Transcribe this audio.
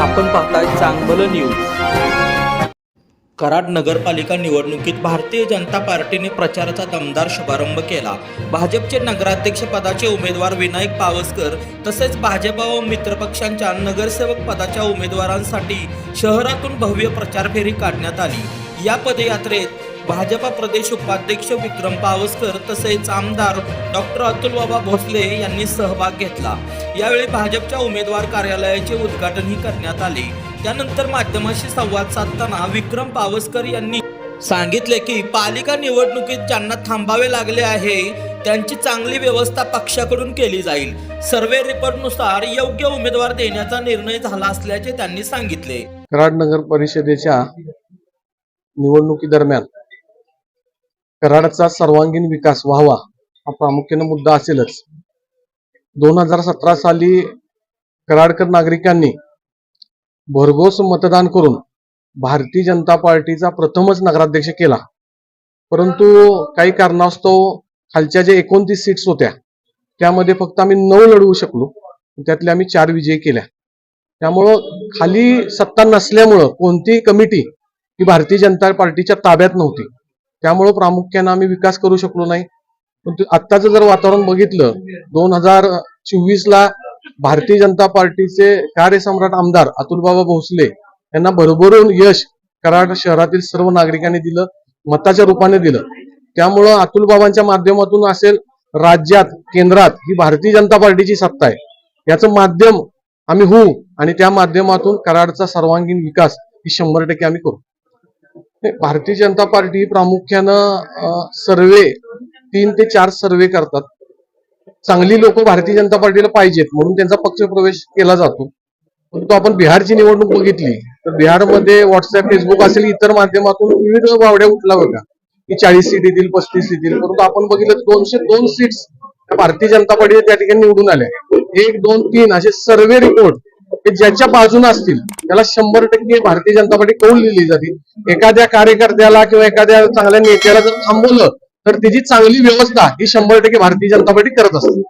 आपण पाहताय चांगलं न्यूज कराड नगरपालिका निवडणुकीत भारतीय जनता पार्टीने प्रचाराचा दमदार शुभारंभ केला. भाजपचे नगराध्यक्ष पदाचे उमेदवार विनायक पावसकर तसेच भाजप व मित्रपक्षांच्या नगरसेवक पदाच्या उमेदवारांसाठी शहरातून भव्य प्रचार फेरी काढण्यात आली. या पदयात्रेत भाजपा प्रदेश उपाध्यक्ष विक्रम पावसकर तसेच आमदार डॉक्टर अतुलबाबा भोसले यांनी सहभाग घेतला. यावेळी भाजपच्या उमेदवार कार्यालयाचे उद्घाटनही करण्यात आले. त्यानंतर माध्यमाशी संवाद साधताना विक्रम पावसकर यांनी सांगितले की पालिका निवडणुकीत ज्यांना थांबावे लागले आहे त्यांची चांगली व्यवस्था पक्षाकडून केली जाईल. सर्वे रिपोर्टनुसार योग्य उमेदवार देण्याचा निर्णय झाला असल्याचे त्यांनी सांगितले. कराड नगर परिषदेच्या निवडणुकीदरम्यान कराडचा सर्वांगीण विकास व्हावा हा प्रामुख्याने मुद्दा असेलच. दोन हजार सतरा साली कराडकर नागरिकांनी भरघोस मतदान करून भारतीय जनता पार्टीचा प्रथमच नगराध्यक्ष केला. परंतु काही कारणास्तव खालच्या ज्या एकोणतीस सीट्स होत्या त्यामध्ये फक्त आम्ही नऊ लढवू शकलो. त्यातले आम्ही चार विजय केल्या. त्यामुळं खाली सत्ता नसल्यामुळं कोणतीही कमिटी ही भारतीय जनता पार्टीच्या ताब्यात नव्हती. त्यामुळं प्रामुख्यानं आम्ही विकास करू शकलो नाही. पण आत्ताचं जर वातावरण बघितलं दोन हजार चोवीस ला भारतीय जनता पार्टीचे कार्यसम्राट आमदार अतुलबाबा भोसले यांना भरभरून यश कराड शहरातील सर्व नागरिकांनी दिलं मताच्या रूपाने दिलं. त्यामुळं अतुलबाबांच्या माध्यमातून असेल राज्यात केंद्रात ही भारतीय जनता पार्टीची सत्ता आहे. याचं माध्यम आम्ही होऊ आणि त्या माध्यमातून कराडचा सर्वांगीण विकास ही शंभर टक्के आम्ही करू. भारतीय जनता पार्टी प्रामुख्यानं सर्वे तीन ते चार सर्वे करतात. चांगली लोक भारतीय जनता पार्टीला पाहिजेत म्हणून त्यांचा पक्ष प्रवेश केला जातो. परंतु आपण बिहारची निवडणूक बघितली तर बिहारमध्ये व्हॉट्सअप फेसबुक असेल इतर माध्यमातून विविध वावड्या उठला बघा. की चाळीस सीट येतील पस्तीस येतील परंतु आपण बघितलं दोनशे दोन सीट्स भारतीय जनता पार्टी त्या ठिकाणी निवडून आल्या. एक दोन तीन असे सर्वे रिपोर्ट हे ज्याच्या बाजूने असतील त्याला शंभर टक्के भारतीय जनता पार्टी कौल दिली जाते. एखाद्या कार्यकर्त्याला किंवा एखाद्या चांगल्या नेत्याला जर थांबवलं तर त्याची चांगली व्यवस्था ही शंभर टक्के भारतीय जनता पार्टी करत असते.